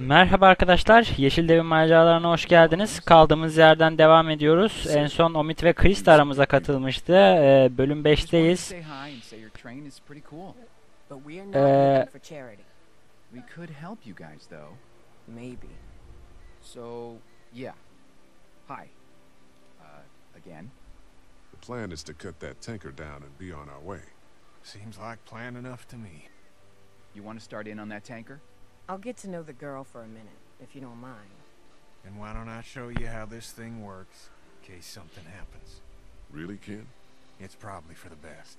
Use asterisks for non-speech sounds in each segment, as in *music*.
Merhaba arkadaşlar, Yeşil Devin maceralarına hoş geldiniz. Kaldığımız yerden devam ediyoruz. En son Omid ve Chris de aramıza katılmıştı. Ee, bölüm Just wanted to 5'teyiz. say hi and say your train is pretty cool. But we're not Uh, looking for charity. We could help you guys though. Maybe. So, yeah. Hi. Again. The plan is to cut that tanker down and be on our way. Seems like plan enough to me. You want to start in on that tanker? I'll get to know the girl for a minute, if you don't mind. And why don't I show you how this thing works, in case something happens? Really, Ken? It's probably for the best.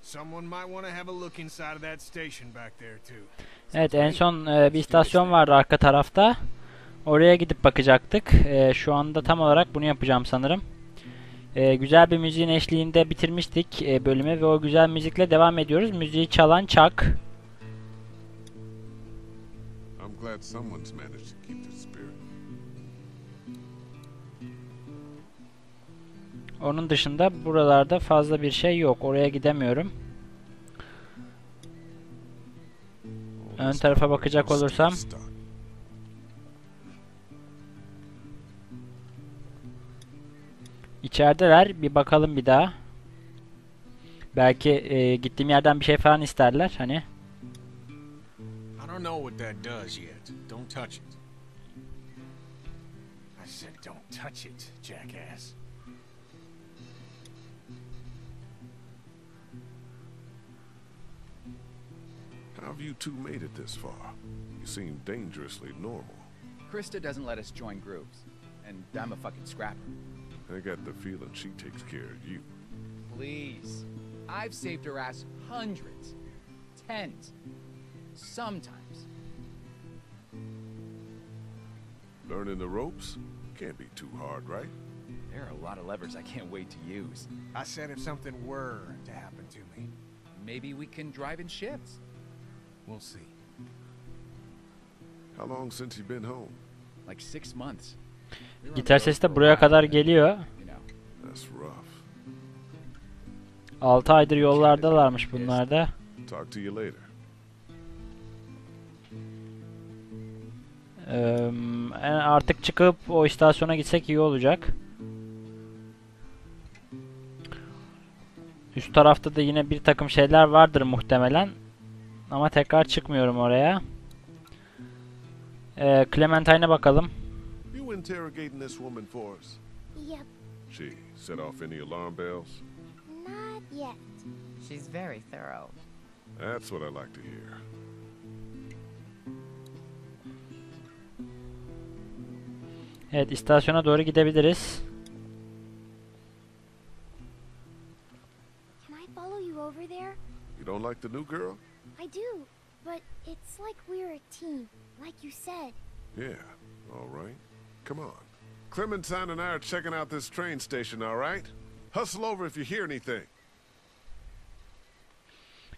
Someone might want to have a look inside of that station back there too. Evet, en son e, bir istasyon vardı arka tarafta. Oraya gidip bakacaktık. E, şu anda tam olarak bunu yapacağım sanırım. E, güzel bir müziğin eşliğinde bitirmiştik e, bölümü ve o güzel müzikle devam ediyoruz. Müziği çalan Chuck. I'm glad someone's managed to keep the spirit. Onun dışında buralarda fazla bir şey yok. Oraya gidemiyorum. Ön tarafa bakacak olursam içerideler. Bir bakalım bir daha. Belki e, gittiğim yerden bir şey falan isterler. Hani I don't know what that does yet. Don't touch it. I said don't touch it, jackass. How have you two made it this far? You seem dangerously normal. Krista doesn't let us join groups. And I'm a fucking scrapper. I got the feeling she takes care of you. Please. I've saved her ass hundreds. Tens. Sometimes. Learning the ropes? Can't be too hard, right? There are a lot of levers I can't wait to use. I said if something were to happen to me, Maybe we can drive in shifts. we'll see. How long since you been home? Like six months. Gitar sesi de buraya kadar geliyor. You know. That's rough. 6 aydır yollardalarmış bunlar da. En- artık çıkıp o istasyona gitsek iyi olacak. Üst tarafta da yine bir takım şeyler vardır muhtemelen. Ama tekrar çıkmıyorum oraya. Eee Clementine'e bakalım. You interrogating this woman for us? Yep, She set off any alarm bells? not yet. She's very thorough. That's what I like to hear. Evet istasyona doğru gidebiliriz. Can I follow you over there? You don't like the new girl? I do, but it's like we're a team, like you said. Yeah, all right. Come on. Clementine and I are checking out this train station, all right? Hustle over if you hear anything.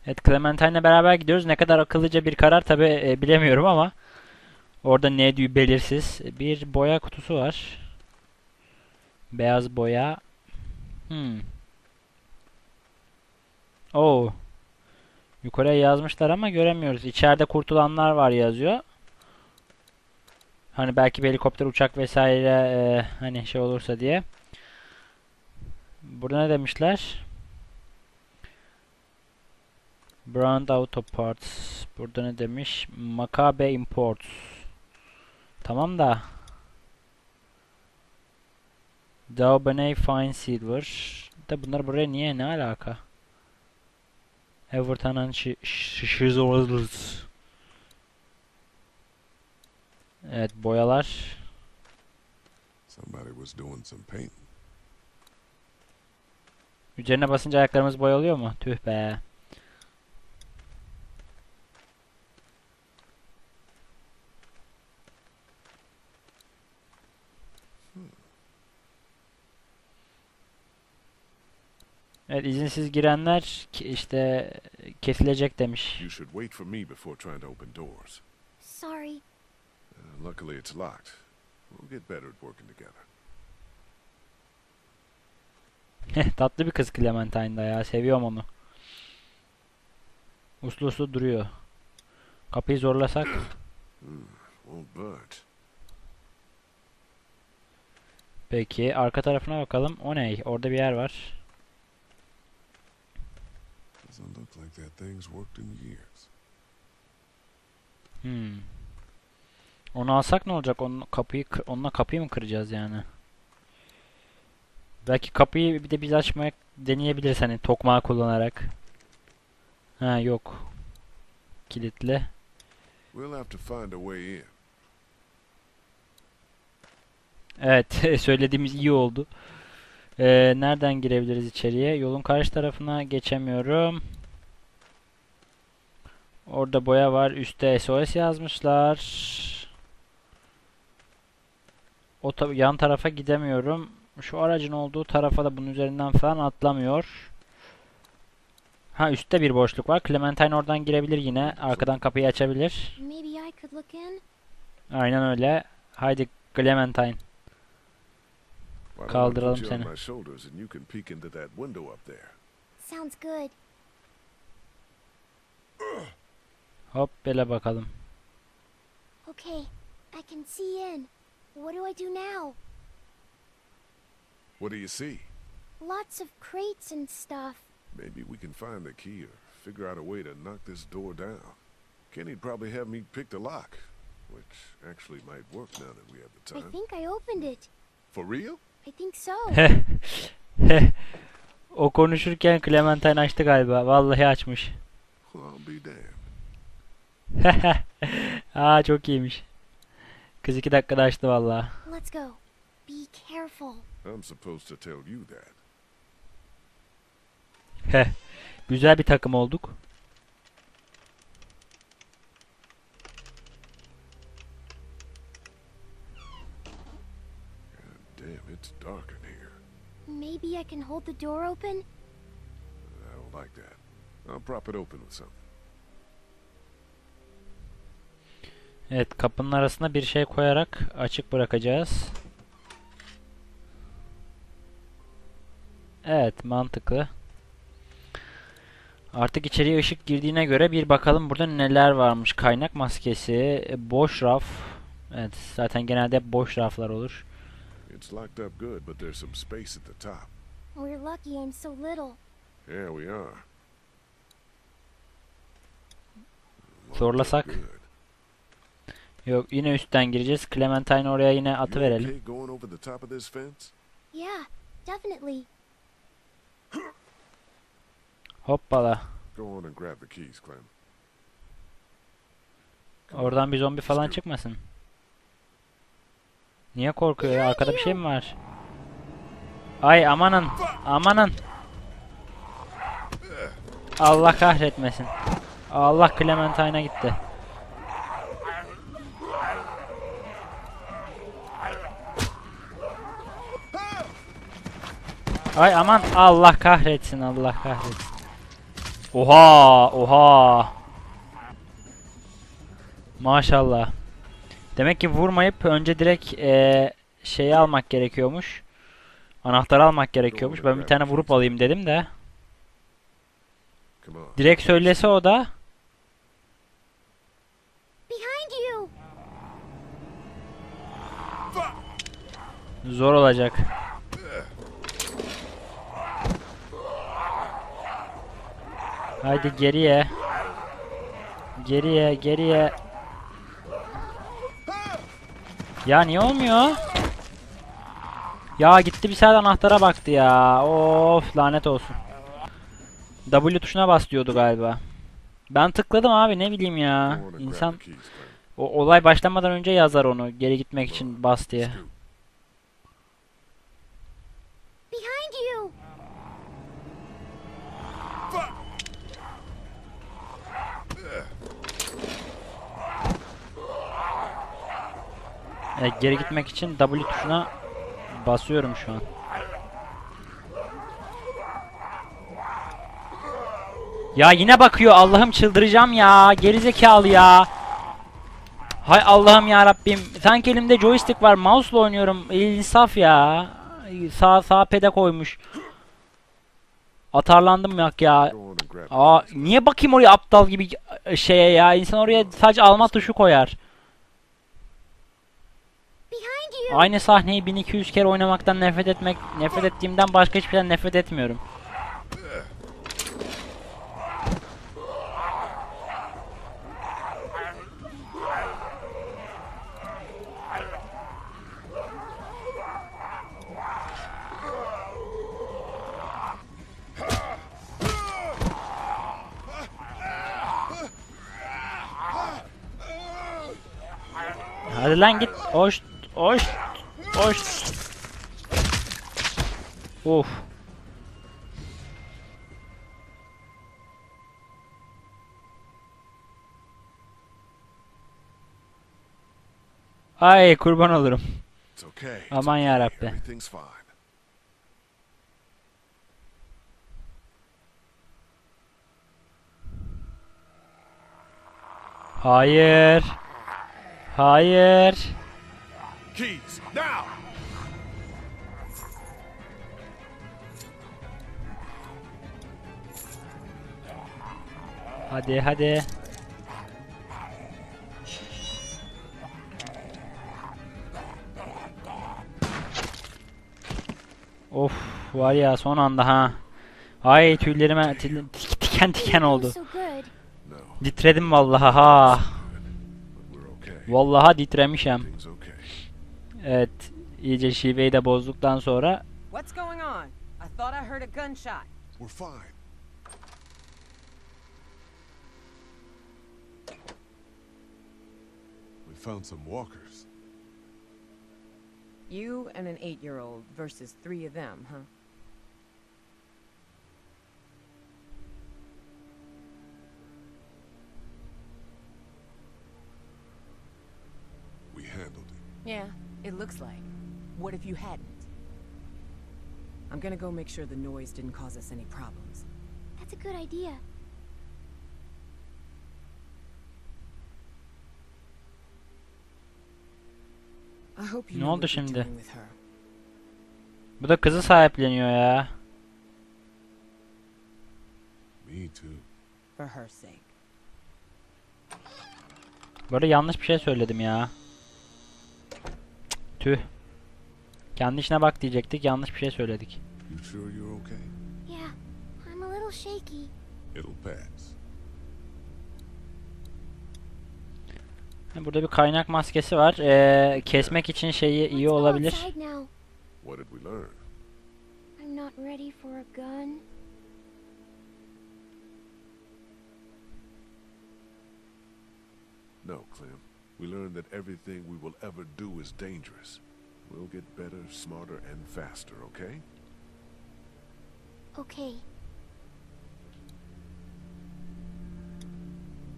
Evet Clementine'le beraber gidiyoruz. Ne kadar akıllıca bir karar tabi bilemiyorum ama orada ne diyor belirsiz. Bir boya kutusu var. Beyaz boya. Hmm. Oo. Yukarıya yazmışlar ama göremiyoruz. İçeride kurtulanlar var yazıyor. Hani belki bir helikopter, uçak vesaire e, hani şey olursa diye. Burada ne demişler? Brand Auto Parts. Burada ne demiş? Makabe Imports. Tamam da. Daubene Fine Silver. Da bunlar buraya niye? Ne alaka? Everton'un şi şi- Evet boyalar. Somebody was doing some painting. Üzerine basınca ayaklarımız boyalıyor mu? Tüh be. Evet izinsiz girenler işte kesilecek demiş. You should wait for me before trying to open doors. Sorry. Luckily, it's locked. We'll get better at working together. *laughs* Tatlı bir kız Clementine'da ya. Seviyorum onu. Uslu uslu duruyor. Kapıyı zorlasak. *clears throat* Budge. Peki arka tarafına bakalım. O ne? Orada bir yer var. Doesn't look like that thing's worked in years. Hmm. Onu alsak ne olacak? Onun kapıyı onunla kapıyı mı kıracağız yani? Belki kapıyı bir de biz açmaya deneyebiliriz hani tokmağı kullanarak. Ha yok. Kilitli. Evet, *laughs* söylediğimiz iyi oldu. Ee, nereden girebiliriz içeriye? Yolun karşı tarafına geçemiyorum. Orada boya var. Üstte SOS yazmışlar. O ta- yan tarafa gidemiyorum. Şu aracın olduğu tarafa da bunun üzerinden falan atlamıyor. Ha üstte bir boşluk var. Clementine oradan girebilir yine. Arkadan kapıyı açabilir. Aynen öyle. Haydi Clementine. Kaldıralım seni. Hop bele bakalım. Okay, I can see in. What do I do now? What do you see? Lots of crates and stuff. Maybe we can find the key or figure out a way to knock this door down. Kenny'd probably have me pick the lock, which actually might work now that we have the time. I think I opened it. For real? I think so. *laughs* o konuşurken Clementine açtı galiba. Vallahi açmış. Well, I'll be damned. *laughs* Aa çok iyiymiş. Kız iki dakikada açtı vallahi. Let's go. Be careful. I'm supposed to tell you that. Heh. Güzel bir takım olduk. Damn, it's dark in here. Maybe I can hold the door open? I don't like that. I'll prop it open with something. Evet kapının arasına bir şey koyarak açık bırakacağız. Evet mantıklı. Artık içeriye ışık girdiğine göre bir bakalım burada neler varmış. Kaynak maskesi, e, boş raf. Evet zaten genelde boş raflar olur. It's locked up good, but there's some space at the top. We're lucky I'm so little. Yeah, we are. Zorlasak. Yok yine üstten gireceğiz. Clementine oraya yine atı verelim. Yeah, definitely. Hoppala. Go on and grab the keys, Clem. Oradan bir zombi falan çıkmasın. Niye korkuyor ya? Arkada bir şey mi var? Ay amanın. Amanın. Allah kahretmesin. Allah Clementine'a gitti. Ay aman Allah kahretsin Allah kahretsin. Oha oha. Maşallah. Demek ki vurmayıp önce direkt eee şeyi almak gerekiyormuş. Anahtarı almak gerekiyormuş. Ben bir tane vurup alayım dedim de. Direkt söylese o da Behind you! zor olacak. Haydi geriye. Geriye, geriye. Ya niye olmuyor? Ya gitti bir saat anahtara baktı ya. Of lanet olsun. W tuşuna bas diyordu galiba. Ben tıkladım abi ne bileyim ya. İnsan o olay başlamadan önce yazar onu geri gitmek için bas diye. Scoot. Behind you! Evet, E, geri gitmek için W tuşuna basıyorum şu an. Ya yine bakıyor. Allah'ım çıldıracağım ya. Gerizekalı ya. Hay Allah'ım ya Rabbim. Sanki elimde joystick var. Mouse'la oynuyorum. İnsaf ya. Sağ sağ pede koymuş. Atarlandım yok ya. Aa niye bakayım oraya aptal gibi e, şeye ya? İnsan oraya sadece alma tuşu koyar. Aynı sahneyi 1200 kere oynamaktan nefret etmek, nefret ettiğimden başka hiçbir şeyden nefret etmiyorum. Hadi lan git. Hoş, hoş, hoş. Uf. Ay kurban olurum. Aman. Everything's fine. Hayır. Hayır. Keys, now! Hadi hadi. Of var ya son anda ha. Ay tüylerime til- tik- diken diken oldu. Titredim vallahi ha. Vallahi titremişim. Everything's. Evet. iyice şiveyi de bozduktan sonra What's going on? I thought I heard a gunshot. We're fine. We found some walkers. You and an eight-year-old versus three of them, huh? We handled it. Yeah, it looks like. What if you hadn't? I'm gonna go make sure the noise didn't cause us any problems. That's a good idea. I hope you Ne oldu şimdi? bu da kızı sahipleniyor ya. Me too. For her sake. Bu arada yanlış bir şey söyledim ya. Tüh. Kendi işine bak diyecektik yanlış bir şey söyledik. You sure you're okay? Yeah, I'm a little shaky. It'll pass. Burada bir kaynak maskesi var. Ee, kesmek için şeyi iyi olabilir. outside now. What did we learn? I'm not ready for a gun. No, Clem. We learned that everything we will ever do is dangerous. We'll get better, smarter, and faster, okay? Okay.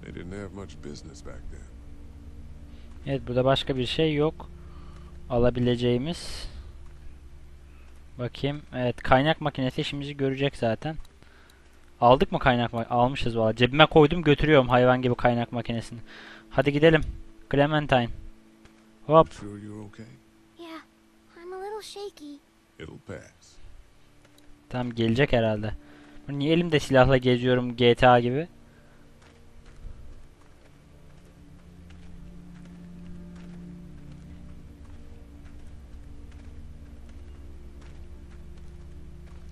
They didn't have much business back then. Evet burada başka bir şey yok. Alabileceğimiz. Bakayım. Evet kaynak makinesi işimizi görecek zaten. Aldık mı kaynak makinesi? Almışız valla. Cebime koydum götürüyorum hayvan gibi kaynak makinesini. Hadi gidelim. Clementine. Hop. Sure you're okay? Yeah, I'm a little shaky. It'll pass. Tamam gelecek herhalde. Bu Niye elimde silahla geziyorum GTA gibi?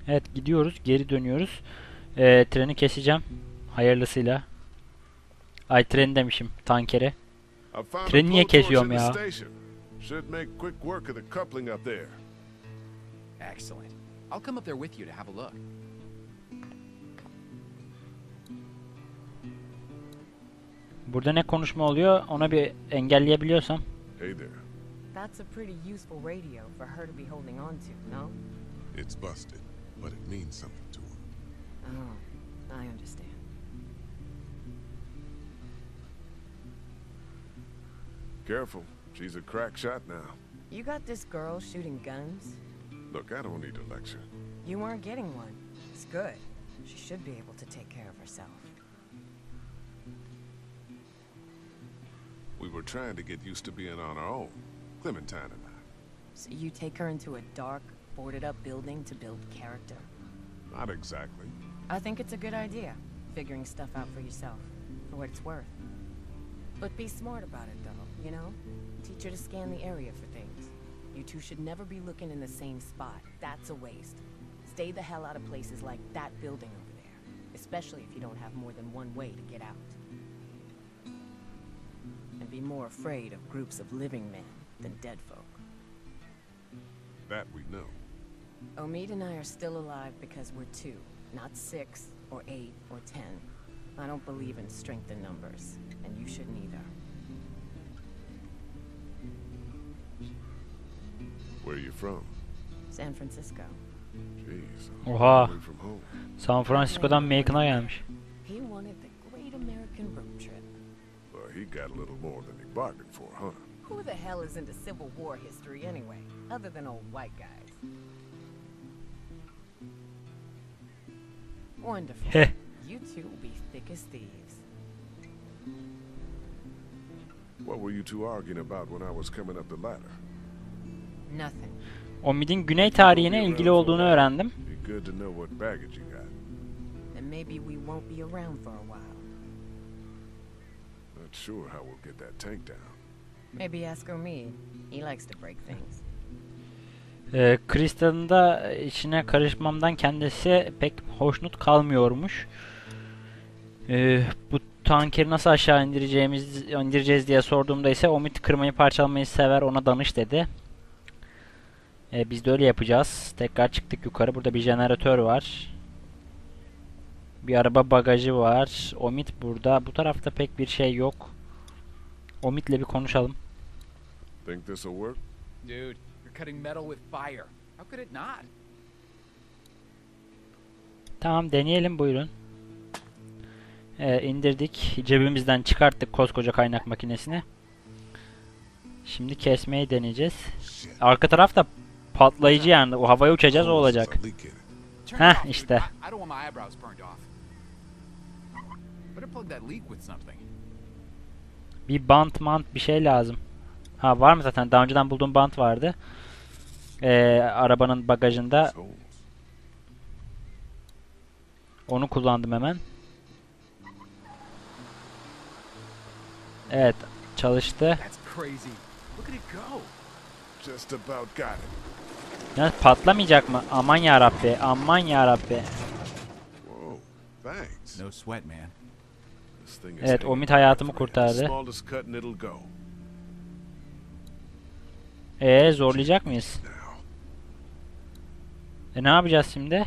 Evet gidiyoruz. Geri dönüyoruz. Ee, treni keseceğim. Hayırlısıyla. Ay tren demişim. Tankeri. Treni niye kesiyorum ya? Should make quick work of the coupling up there. Excellent. I'll come up there with you to have a look. Burada ne konuşma oluyor? Ona bir engelleyebiliyorsam. Hey there. That's a pretty useful radio for her to be holding on to, no? It's busted, but it means something to her. Oh, I understand. Careful. She's a crack shot now. You got this girl shooting guns? Look, I don't need a lecture. You weren't getting one. It's good. She should be able to take care of herself. We were trying to get used to being on our own. Clementine and I. So you take her into a dark, boarded up building to build character? Not exactly. I think it's a good idea, figuring stuff out for yourself, for what it's worth. But be smart about it, though, you know? Teach her to scan the area for things. You two should never be looking in the same spot. That's a waste. Stay the hell out of places like that building over there, especially if you don't have more than one way to get out. And be more afraid of groups of living men than dead folk. That we know. Omid and I are still alive because we're two, not six, or eight, or ten. I don't believe in strength in numbers, and you shouldn't either. Where are you from? San Francisco. Jeez, I'm Oha. away from home. San Francisco'dan Macon'a gelmiş. He wanted the great American road trip. Well, he got a little more than he bargained for, huh? Who the hell is into Civil War history anyway, other than old white guys? Wonderful. You two will be thick as thieves. What were you two arguing about when I was coming up the ladder? Nothing. Omid'in güney tarihine ilgili olduğunu öğrendim. Good to know what baggage you got. And maybe we won't be around for a while. Not sure how we'll get that tank down. Maybe ask Omid. He likes to break things. Ee, Kristan'ın da içine karışmamdan kendisi pek hoşnut kalmıyormuş. Ee, bu tankeri nasıl aşağı indireceğimiz indireceğiz diye sorduğumda ise Omid kırmayı parçalamayı sever ona danış dedi. Ee, biz de öyle yapacağız. Tekrar çıktık yukarı. Burada bir jeneratör var. Bir araba bagajı var. Omid burada. Bu tarafta pek bir şey yok. Omid'le bir konuşalım. Think this'll work? Dude, you're cutting metal with fire. How could it not? Tamam deneyelim buyurun. Ee, indirdik. Cebimizden çıkarttık koskoca kaynak makinesini. Şimdi kesmeyi deneyeceğiz. Arka taraf da patlayıcı yani. O havaya uçacağız o olacak. Heh, işte. Bir bant mant bir şey lazım. Ha var mı zaten? Daha önceden bulduğum bant vardı. Ee, arabanın bagajında. Onu kullandım hemen. Got it. Ya patlamayacak mı? Aman ya Rabbi. Aman ya Rabbi. Whoa, thanks. No sweat, man. This thing is Evet, Omid hayatımı kurtardı. Ee zorlayacak mıyız? E ne yapacağız şimdi?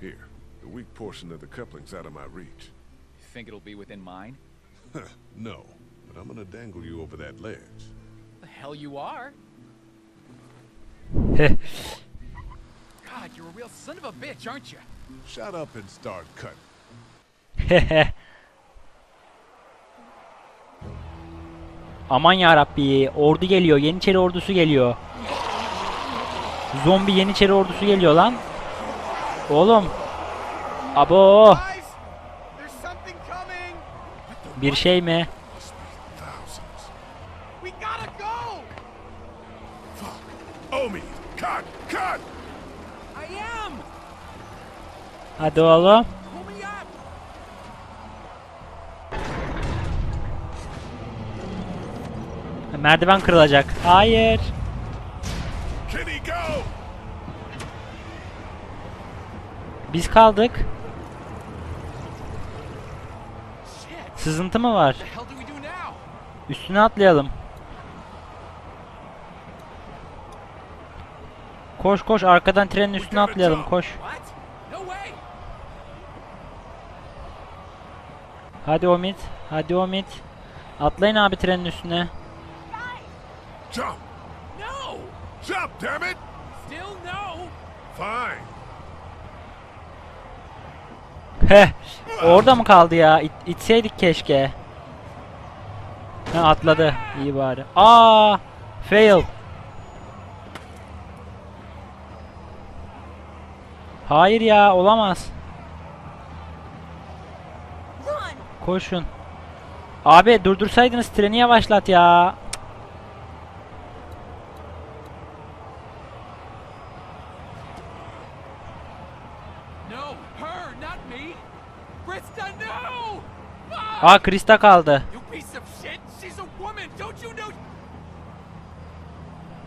here. The weak portion of the coupling's out of my reach. You think it'll be within mine? *laughs* no, but I'm gonna dangle you over that ledge. The hell you are? God, you're a real son of a bitch, aren't you? Shut up and start cutting. *laughs* Aman ya Rabbi. Ordu geliyor. Yeniçeri ordusu geliyor. Zombi Yeniçeri ordusu geliyor lan. Oğlum. Abo. Guys, there's something coming. Bir şey mi? Hadi oğlum. Merdiven kırılacak. Hayır. Biz kaldık. Sızıntı mı var? Üstüne atlayalım. Koş koş arkadan trenin üstüne atlayalım koş. Hadi Omid. Hadi Omid. Atlayın abi trenin üstüne. Jump! No. Jump, damn it! Still no. Fine. Heh. Orada mı kaldı ya? İt, itseydik keşke. Ha atladı. İyi bari. Aa! Fail. Hayır ya olamaz. Koşun. Abi durdursaydınız treni yavaşlat ya. No, her, not me. Krista, no! Fuck! Aa Krista kaldı.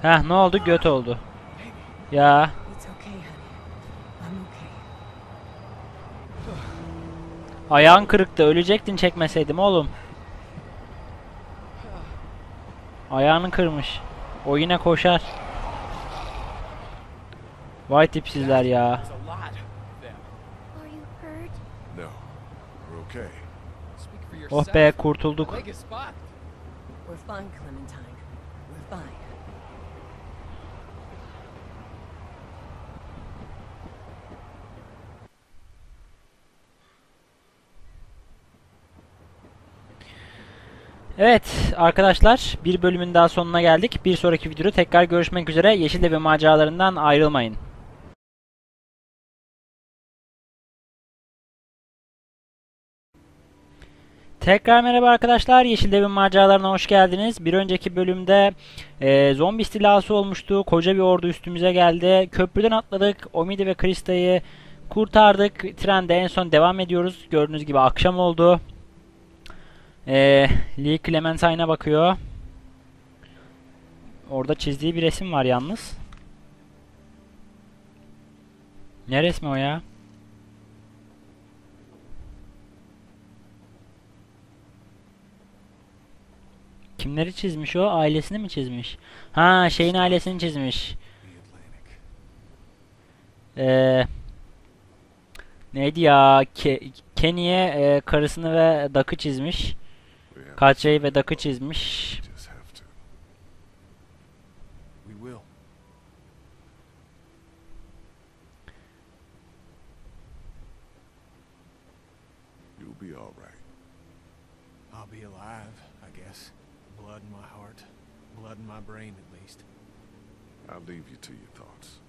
Heh ne oldu? Göt oldu. Ya ayağın kırıktı. Ölecektin çekmeseydim oğlum. Ayağını kırmış. O yine koşar. Vay tipsizler ya. No, we're okay. Oh be kurtulduk. Evet arkadaşlar bir bölümün daha sonuna geldik. Bir sonraki videoda tekrar görüşmek üzere. Yeşil Devi maceralarından ayrılmayın. Tekrar merhaba arkadaşlar. Yeşil Devin maceralarına hoş geldiniz. Bir önceki bölümde e, zombi istilası olmuştu. Koca bir ordu üstümüze geldi. Köprüden atladık. Omidi ve Krista'yı kurtardık. Trende en son devam ediyoruz. Gördüğünüz gibi akşam oldu. E, Lee Clementine'a bakıyor. Orada çizdiği bir resim var yalnız. Ne resmi o ya? Kimleri çizmiş o? Ailesini mi çizmiş? Ha şeyin ailesini çizmiş. The Atlantic. Ee, neydi ya? Ke Kenny'e e, karısını ve Duck'ı çizmiş. Kaçayı ve Duck'ı çizmiş. be alive, I guess. Blood in my heart. Blood in my brain, at least. I'll leave you to your thoughts.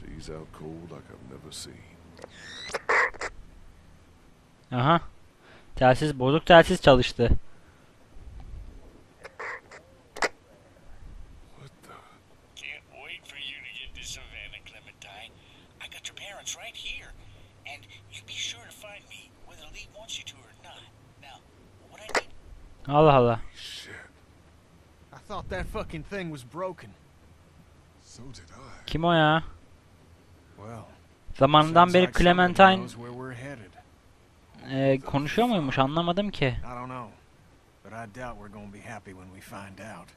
She's out cold like I've never seen. Aha. Telsiz bozuk telsiz çalıştı. Fucking thing was broken. So did I. Kim o ya? Well, Zamanından beri Clementine knows where we're headed. e, konuşuyor muymuş anlamadım ki. I don't know, but I doubt we're gonna be happy when we find out.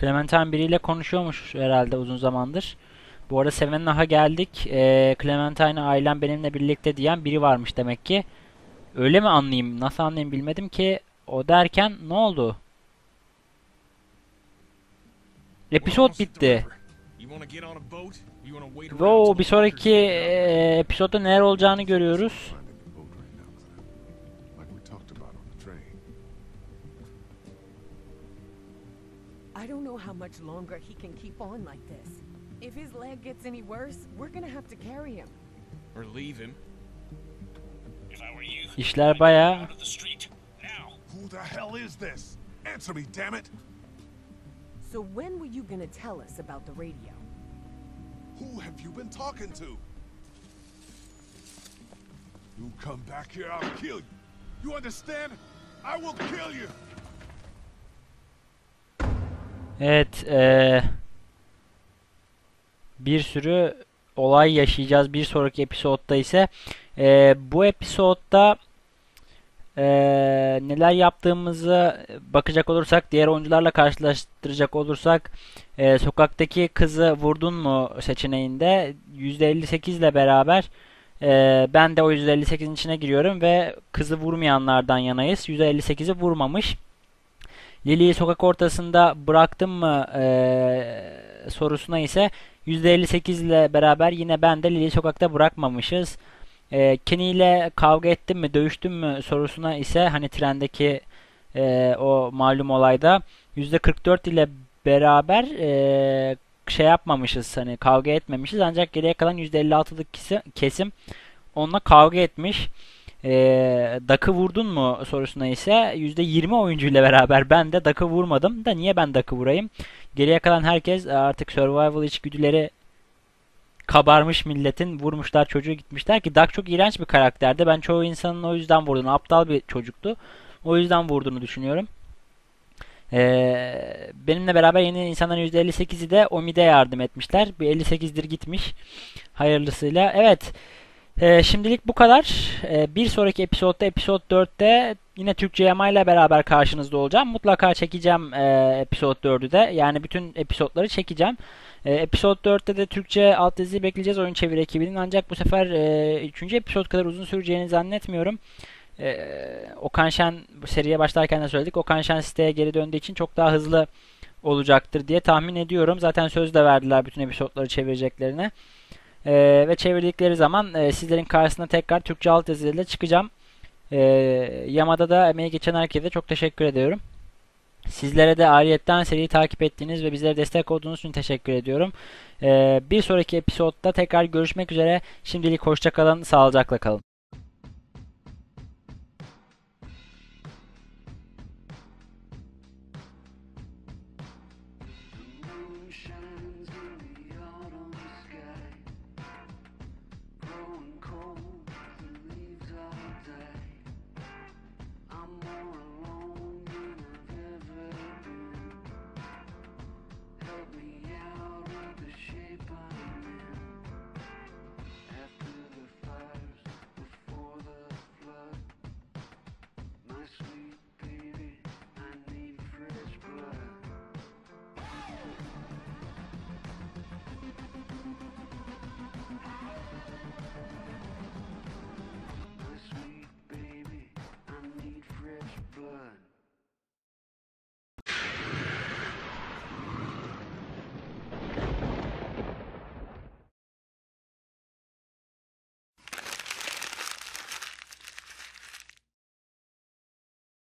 Clementine biriyle konuşuyormuş herhalde uzun zamandır. Bu arada Savannah'a geldik. E, Clementine ailem benimle birlikte diyen biri varmış demek ki. Öyle mi anlayayım? Nasıl anlayayım bilmedim ki. O derken ne oldu? Episod bitti. Ve o bir sonraki e, episodda neler olacağını görüyoruz. Finding the boat right now, Clem. Like we talked about on the train. I don't know how much longer he can keep on like this. If his leg gets any worse, we're gonna have to carry him. Or leave him. İşler it! So when were you gonna tell us about the radio? Who have you been talking to? You come back here, I'll kill you. You understand? I will kill you. Evet, eee, bir sürü olay yaşayacağız bir sonraki episodda ise. Eee, bu episodda eee, neler yaptığımızı bakacak olursak, diğer oyuncularla karşılaştıracak olursak, eee, sokaktaki kızı vurdun mu seçeneğinde %58 ile beraber eee, ben de o %58'in içine giriyorum ve kızı vurmayanlardan yanayız. %58'i vurmamış. Lily'yi sokak ortasında bıraktım mı eee, sorusuna ise %58 ile beraber yine ben de Lily'yi sokakta bırakmamışız. Eee Kenny ile kavga ettim mi, dövüştüm mü sorusuna ise hani trendeki eee, o malum olayda %44 ile beraber eee, şey yapmamışız hani kavga etmemişiz ancak geriye kalan %56'lık kesi- kesim onunla kavga etmiş. Ee, Duck'ı vurdun mu sorusuna ise %20 oyuncuyla beraber ben de Duck'ı vurmadım. Da niye ben Duck'ı vurayım? Geriye kalan herkes artık survival içgüdüleri kabarmış milletin vurmuşlar çocuğu gitmişler ki Duck çok iğrenç bir karakterdi. Ben çoğu insanın o yüzden vurduğunu, aptal bir çocuktu. O yüzden vurduğunu düşünüyorum. Ee, benimle beraber yeni insanların %58'i de Omid'e yardım etmişler. Bir 58'dir gitmiş. Hayırlısıyla. Evet. Ee, şimdilik bu kadar. Ee, bir sonraki episodda, episod 4'te yine Türkçe yamayla beraber karşınızda olacağım. Mutlaka çekeceğim e, episod 4'ü de. Yani bütün episodları çekeceğim. E, episod 4'te de Türkçe alt dizi bekleyeceğiz oyun çeviri ekibinin. Ancak bu sefer e, 3. episod kadar uzun süreceğini zannetmiyorum. E, Okan Şen seriye başlarken de söyledik. Okan Şen siteye geri döndüğü için çok daha hızlı olacaktır diye tahmin ediyorum. Zaten söz de verdiler bütün episodları çevireceklerine. E, ve çevirdikleri zaman e, sizlerin karşısına tekrar Türkçe alt yazıyla çıkacağım. E, Yamada da emeği geçen herkese çok teşekkür ediyorum. Sizlere de ayrıyetten seriyi takip ettiğiniz ve bizlere destek olduğunuz için teşekkür ediyorum. Ee, bir sonraki episodda tekrar görüşmek üzere. Şimdilik hoşçakalın, sağlıcakla kalın.